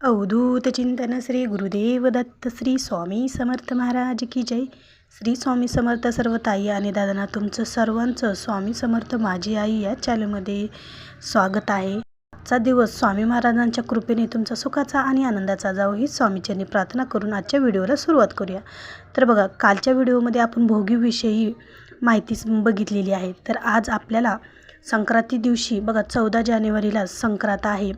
अवधूत चिंतन श्री गुरुदेव दत्त श्री स्वामी समर्थ महाराज की जय. श्री स्वामी समर्थ सर्व ताई आणि दादांना तुमचं सर्वांचं स्वामी समर्थ माझी आई या चॅनलमध्ये स्वागत आहे. आजचा दिवस स्वामी महाराजांच्या कृपेने तुमचा सुखाचा आणि आनंदाचा जावो ही स्वामीच्यांनी प्रार्थना करून आजच्या व्हिडिओला सुरुवात करूया. तर बघा कालच्या व्हिडिओमध्ये आपण भोगीविषयी माहिती बघितलेली आहे. तर आज आपल्याला संक्रांती दिवशी बघा चौदा जानेवारीला संक्रांत आहे.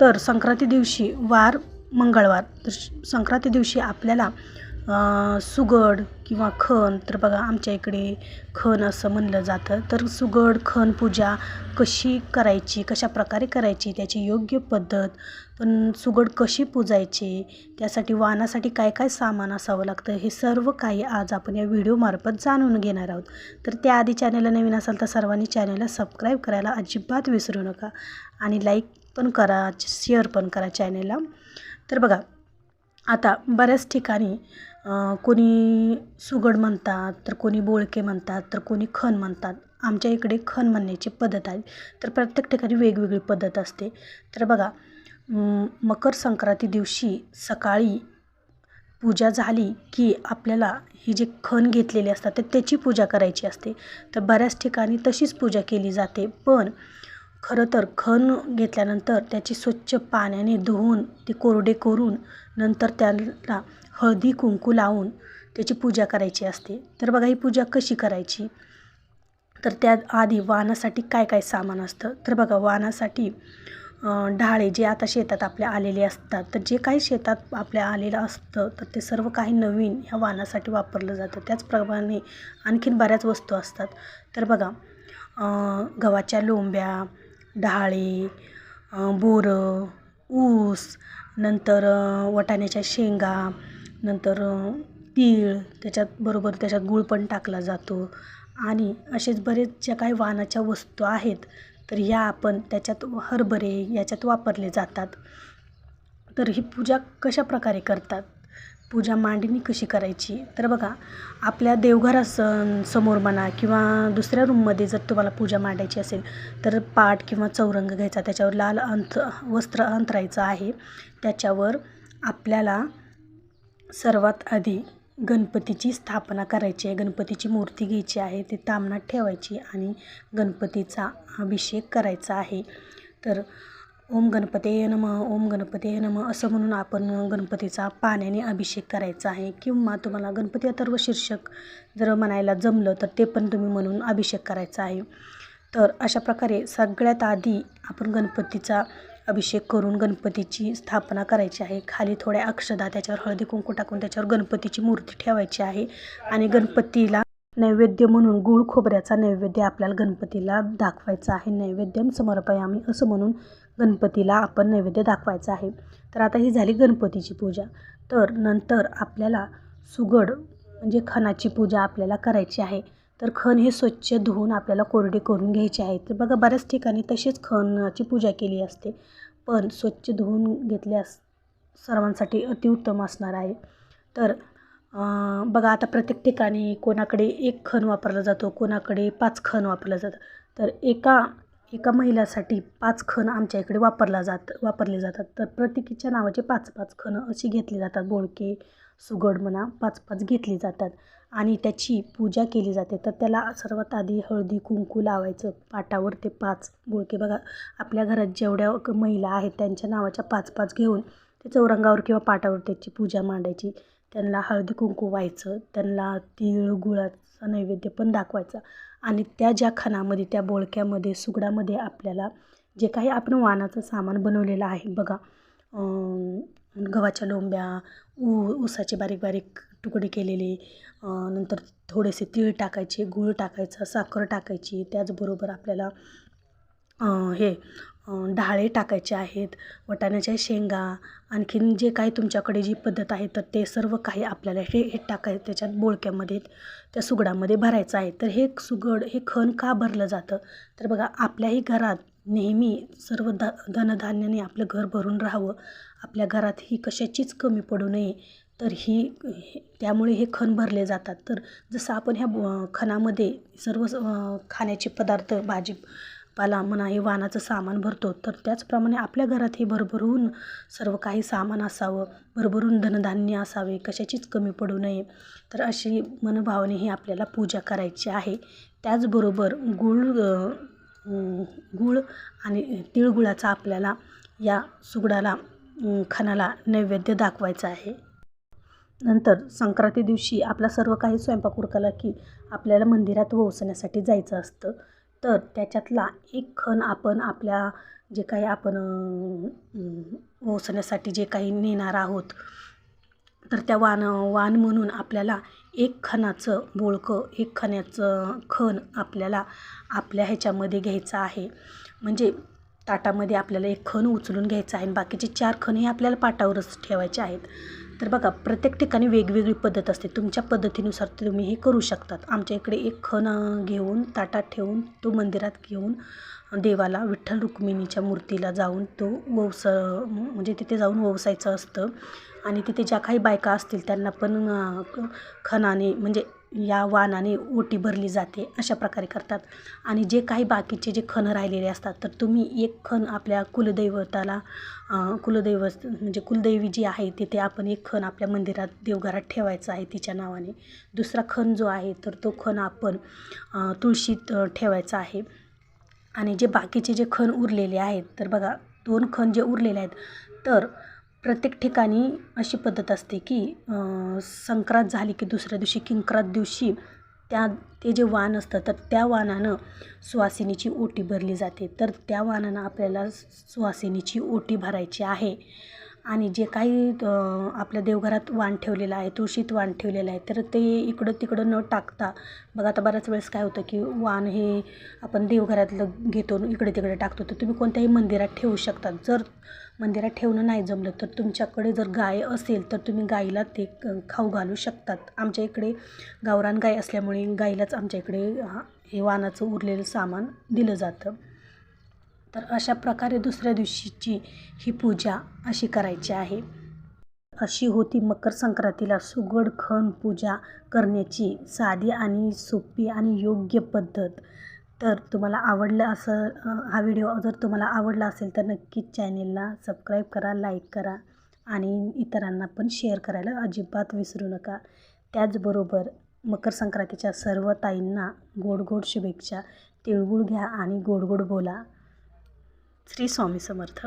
तर संक्रांती दिवशी वार मंगळवार. तर श- संक्रांती दिवशी आपल्याला सुगड किंवा खण तर बघा आमच्या इकडे खण असं म्हणलं जातं. तर सुगड खण पूजा कशी करायची कशा प्रकारे करायची त्याची योग्य पद्धत पण सुगड कशी पूजायची त्यासाठी वाहनासाठी काय काय सामान असावं लागतं हे सर्व काही आज आपण या व्हिडिओमार्फत जाणून घेणार आहोत. तर त्याआधी चॅनलला नवीन असाल तर सर्वांनी चॅनलला सबस्क्राईब करायला अजिबात विसरू नका आणि लाईक पण करा शेअर पण करा चॅनलला. तर बघा आता बऱ्याच ठिकाणी कोणी सुगड म्हणतात तर कोणी बोळके म्हणतात तर कोणी खण म्हणतात. आमच्या इकडे खण म्हणण्याची पद्धत आहे. तर प्रत्येक ठिकाणी वेगवेगळी पद्धत असते. तर बघा मकर संक्रांती दिवशी सकाळी पूजा झाली की आपल्याला ही जे खण घेतलेले असतात तर त्याची पूजा करायची असते. तर बऱ्याच ठिकाणी तशीच पूजा केली जाते. पण खरं तर खण घेतल्यानंतर त्याची स्वच्छ पाण्याने धुवून ते कोरडे करून नंतर त्याला हळदी कुंकू लावून त्याची पूजा करायची असते. तर बघा ही पूजा कशी करायची? तर त्या आधी वाहनासाठी काय काय सामान असतं? तर बघा वाहनासाठी ढाळे जे आता शेतात आपल्या आलेले असतात. तर जे काही शेतात आपल्या आलेलं असतं तर ते सर्व काही नवीन ह्या वाहनासाठी वापरलं जातं. त्याचप्रमाणे आणखीन बऱ्याच वस्तू असतात. तर बघा गव्हाच्या लोंब्या डाळी बोरं ऊस नंतर वाटाण्याच्या शेंगा नंतर तीळ त्याच्यात बरोबर त्याच्यात गूळ पण टाकला जातो. आणि असेच बरेच ज्या काही वाहनाच्या वस्तू आहेत तर ह्या आपण त्याच्यात हरभरे याच्यात वापरले जातात. तर ही पूजा कशा प्रकारे करतात? पूजा मांडणी कशी करायची? तर बघा आपल्या देवघरास समोर म्हणा किंवा दुसऱ्या रूममध्ये जर तुम्हाला पूजा मांडायची असेल तर पाट किंवा चौरंग घ्यायचा. त्याच्यावर लाल अंथ वस्त्र अंतरायचं आहे. त्याच्यावर आपल्याला सर्वात आधी गणपतीची स्थापना करायची आहे. गणपतीची मूर्ती घ्यायची आहे ती तामणात ठेवायची आणि गणपतीचा अभिषेक करायचा आहे. तर ओम गणपते नम ओम गणपते नम असं म्हणून आपण गणपतीचा पाण्याने अभिषेक करायचा आहे. किंवा तुम्हाला गणपती अथर्व शीर्षक जर म्हणायला जमलं तर ते पण तुम्ही म्हणून अभिषेक करायचा आहे. तर अशा प्रकारे सगळ्यात आधी आपण गणपतीचा अभिषेक करून गणपतीची स्थापना करायची आहे. खाली थोड्या अक्षदा त्याच्यावर हळदी कुंकू टाकून त्याच्यावर गणपतीची मूर्ती ठेवायची आहे. आणि गणपतीला नैवेद्य म्हणून गुळ खोबऱ्याचा नैवेद्य आपल्याला गणपतीला दाखवायचा आहे. नैवेद्यम समर्पयामी असं म्हणून गणपतीला आपण नैवेद्य दाखवायचा आहे. तर आता ही झाली गणपतीची पूजा. तर नंतर आपल्याला सुगड म्हणजे खणाची पूजा आपल्याला करायची आहे. तर खण हे स्वच्छ धुवून आपल्याला कोरडे करून घ्यायचे आहे. तर बघा बऱ्याच ठिकाणी तशीच खणाची पूजा केली असते. पण स्वच्छ धुवून घेतल्यास सर्वांसाठी अतिउत्तम असणार आहे. तर बघा आता प्रत्येक ठिकाणी कोणाकडे एक खण वापरला जातो कोणाकडे पाच खण वापरलं जातं तर एका एका महिलासाठी पाच खण आमच्या इकडे वापरला जात वापरले जातात. तर प्रत्येकीच्या नावाचे पाच पाच खणं अशी घेतली जातात. बोळके सुगड म्हणा पाच पाच घेतली जातात. आणि त्याची पूजा केली जाते. तर त्याला सर्वात आधी हळदी कुंकू लावायचं. पाटावर ते पाच बोळके बघा आपल्या घरात जेवढ्या क- महिला आहेत त्यांच्या नावाच्या पाच पाच घेऊन ते चौरंगावर किंवा पाटावर त्याची पूजा मांडायची. त्यांना हळदी कुंकू व्हायचं त्यांना तीळ गुळाचा नैवेद्य पण दाखवायचा. आणि त्या ज्या खणामध्ये त्या बोळक्यामध्ये सुगडामध्ये आपल्याला जे काही आपण वानाचं सामान बनवलेलं आहे बघा गव्हाच्या लोंब्या ऊ ऊसाचे बारीक बारीक तुकडे केलेले नंतर थोडेसे तीळ टाकायचे गूळ टाकायचा साखर टाकायची त्याचबरोबर आपल्याला हे डाळे ढाळे टाकायचे आहेत वाटाण्याच्या शेंगा आणखीन जे काही तुमच्याकडे जी पद्धत आहे तर ते सर्व काही आपल्याला हे हे टाकाय त्याच्यात बोळक्यामध्ये त्या सुगडामध्ये भरायचं आहे. तर हे सुगड हे खण का भरलं जातं? तर बघा आपल्याही घरात नेहमी सर्व ध धनधान्याने आपलं घर भरून राहावं. आपल्या घरात ही कशाचीच कमी पडू नये. तर ही हे- त्यामुळे हे खण भरले जातात. तर जसं आपण ह्या खणामध्ये सर्व खाण्याचे पदार्थ भाजी पाला म्हणा हे वाणाचं सामान भरतो. तर त्याचप्रमाणे आपल्या घरातही भरभरून सर्व काही सामान असावं. भरभरून धनधान्य असावे. कशाचीच कमी पडू नये. तर अशी मनभावने ही आपल्याला पूजा करायची आहे. त्याचबरोबर गुळ गुळ आणि तिळगुळाचा आपल्याला या सुगडाला खणाला नैवेद्य दाखवायचा आहे. नंतर संक्रांती दिवशी आपला सर्व काही स्वयंपाक उरकला की आपल्याला मंदिरात वसण्यासाठी जायचं असतं. तर त्याच्यातला एक खण आपण आपल्या जे काही आपण ओसण्यासाठी जे काही नेणार आहोत तर त्या वाण वाण म्हणून आपल्याला एक खणाचं बोळकं एक खण्याचं खण आपल्याला आपल्या ह्याच्यामध्ये घ्यायचं आहे. म्हणजे ताटामध्ये आपल्याला एक खण उचलून घ्यायचं आहे आणि बाकीचे चार खण हे आपल्याला पाटावरच ठेवायचे आहेत. तर बघा प्रत्येक ठिकाणी वेगवेगळी पद्धत असते. तुमच्या पद्धतीनुसार तुम्ही हे करू शकतात. आमच्या इकडे एक खण घेऊन ताटात ठेवून तो मंदिरात घेऊन देवाला विठ्ठल रुक्मिणीच्या मूर्तीला जाऊन तो ववस म्हणजे तिथे जाऊन ववसायचं असतं. आणि तिथे ज्या काही बायका असतील त्यांना पण खणाने म्हणजे या वाणाने ओटी भरली जाते अशा प्रकारे करतात. आणि जे काही बाकीचे जे खण राहिलेले असतात तर तुम्ही एक खण आपल्या कुलदैवताला कुलदैवत म्हणजे कुलदैवी जी आहे तिथे आपण एक खण आपल्या मंदिरात देवघरात ठेवायचा आहे तिच्या नावाने. दुसरा खण जो आहे तर तो खण आपण तुळशीत ठेवायचा आहे. आणि जे बाकीचे जे खण उरलेले आहेत तर बघा दोन खण जे उरलेले आहेत तर प्रत्येक ठिकाणी अशी पद्धत असते की संक्रांत झाली की दुसऱ्या दिवशी किंक्रात दिवशी त्या ते जे वाण असतं तर त्या वाणानं सुवासिनीची ओटी भरली जाते. तर त्या वाणानं आपल्याला सुवासिनीची ओटी भरायची आहे. आणि जे काही आपल्या देवघरात वाण ठेवलेलं आहे तुळशीत वाण ठेवलेलं आहे तर ते इकडं तिकडं न टाकता बघा आता बऱ्याच वेळेस काय होतं की वाण हे आपण देवघरातलं घेतो इकडे तिकडे टाकतो तर तुम्ही कोणत्याही मंदिरात ठेवू शकतात जर मंदिरात ठेवणं नाही जमलं तर तुमच्याकडे जर गाय असेल तर तुम्ही गाईला ते खाऊ घालू शकतात. आमच्या इकडे गावरान गाय असल्यामुळे गाईलाच आमच्या इकडे हे वाणाचं उरलेलं सामान दिलं जातं. तर अशा प्रकारे दुसऱ्या दिवशीची ही पूजा अशी करायची आहे. अशी होती मकर संक्रांतीला सुगड खण पूजा करण्याची साधी आणि सोपी आणि योग्य पद्धत. तर तुम्हाला आवडलं असं हा व्हिडिओ जर तुम्हाला आवडला असेल तर नक्कीच चॅनेलला सबस्क्राईब करा लाईक करा आणि इतरांना पण शेअर करायला अजिबात विसरू नका. त्याचबरोबर मकर संक्रांतीच्या सर्व ताईंना गोड गोड शुभेच्छा. तिळगुळ घ्या आणि गोड गोड बोला. श्री स्वामी समर्थ.